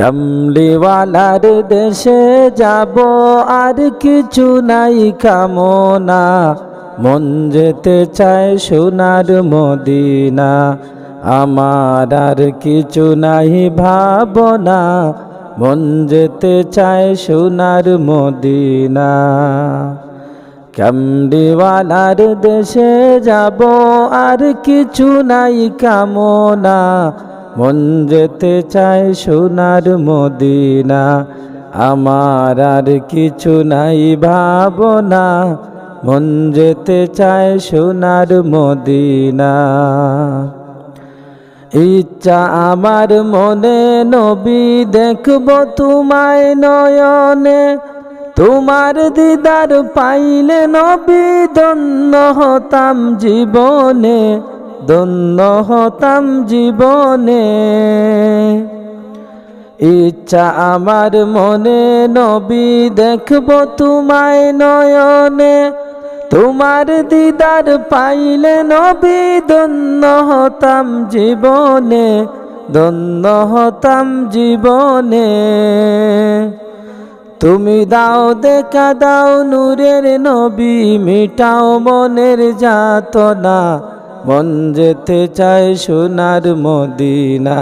কামলিওয়ালার দেশে যাব আর কিছু নাই কামনা। মন যেতে চায় সোনার মদিনা, আমার আর কিছু নাই ভাবনা। মন যেতে চায় সোনার মদিনা। কামড়িওয়ালার দেশে যাব আর কিছু নাই কামনা। মন যেতে চায় সোনার মদিনা, আমার আর কিছু নাই ভাবনা। মন যেতে চায় সোনার মদিনা। ইচ্ছা আমার মনে, নবী দেখব তোমায় নয়নে। তোমার দিদার পাইলে নবী দন্য হতাম জীবনে। দন্য হতাম জীবনে। ইচ্ছা আমার মনে নবী দেখব তোমায় নয়নে। তোমার দিদার পাইলে নবী দন্য হতাম জীবনে দন্য হতাম জীবনে। তুমি দাও দেখা দাও নূরের নবী, মিটাও মনের যাতনা। মন যেতে চায় সোনার মদিনা,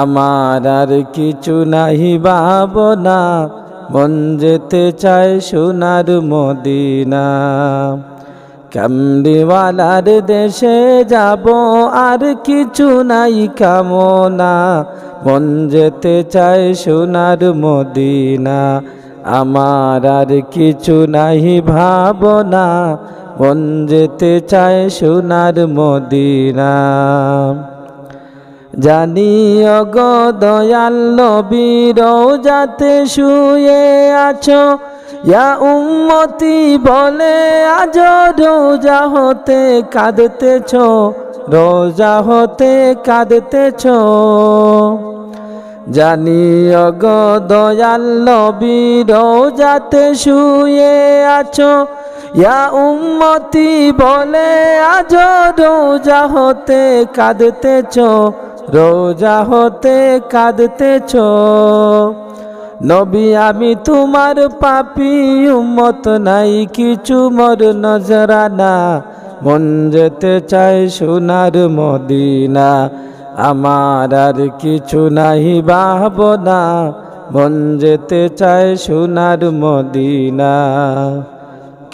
আমার আর কিছু নাহি ভাবনা। মন যেতে চায় সোনার মদিনা, কামড়িওয়ালার দেশে যাব আর কিছু নাই কামনা। মন যেতে চায় সোনার মদিনা, আমার আর কিছু নাহি ভাবনা। মন যেতে চায় সোনার মদিনা। জানি অগ দয়াল নবীর যাতে শুয়ে আছো, ইয়া উম্মতি বলে আজ রোজা হতে কাঁদতেছ, রোজা হতে কাঁদতেছ। জানি অগ দয়াল নবীর যাতে শুয়ে আছো ইয়া উম্মতি বলে, আজ রোজা হতে কাঁদতেছ, রোজা হতে কাঁদতেছ। নবী, আমি তোমার পাপি, উম্মত নাই, কিছু মর নজরানা। মন যেতে চাই সোনার মদিনা, আমার আর কিছু নাহি ভাবনা। মন যেতে চায় সোনার মদিনা।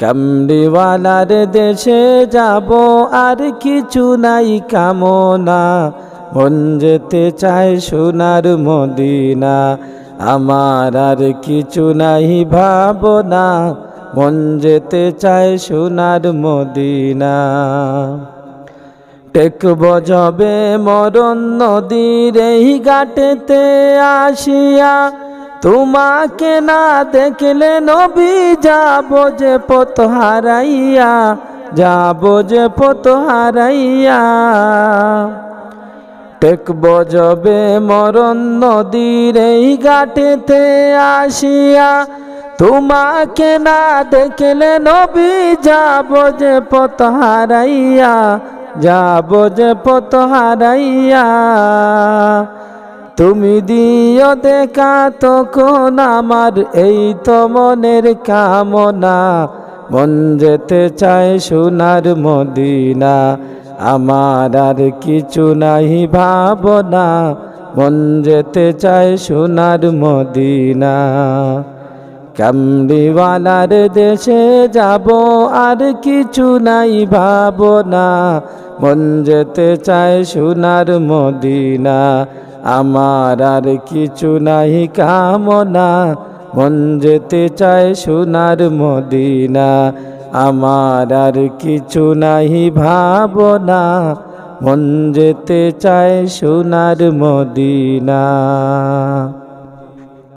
কামড়িওয়ালার দেশে যাব আর কিছু নাই কামনা। মন যেতে চায় সোনার মদিনা, আমার আর কিছু নাই ভাবনা। মন যেতে চায় সোনার মদিনা। টেকব যবে মরণ নদীর এই ঘাটেতে আসিয়া তোমাকে না দেখলে নবী যাব যে পথ হারাইয়া, যাব যে পথ হারাইয়া। টেকব যবে মরণ নদীর এই ঘাটেতে আসিয়া, তোমাকে না দেখলে নবী যাব যে পথ হারাইয়া, যাব যে পথ হারাইয়া। তুমি দিও দেখা তখন আমার এই তো মনের কামনা। মন যেতে চায় সোনার মদিনা, আমার আর কিছু নাই ভাবনা। মন যেতে চায় সোনার মদিনা। কামড়িওয়ালার দেশে যাব আর কিছু নাই ভাবনা। মন যেতে চায় সোনার মদিনা আমার আর কিছু নাই কামনা, মন যেতে চায় সোনার মদিনা। আমার আর কিছু নাই ভাবনা, মন যেতে চায় সোনার মদিনা।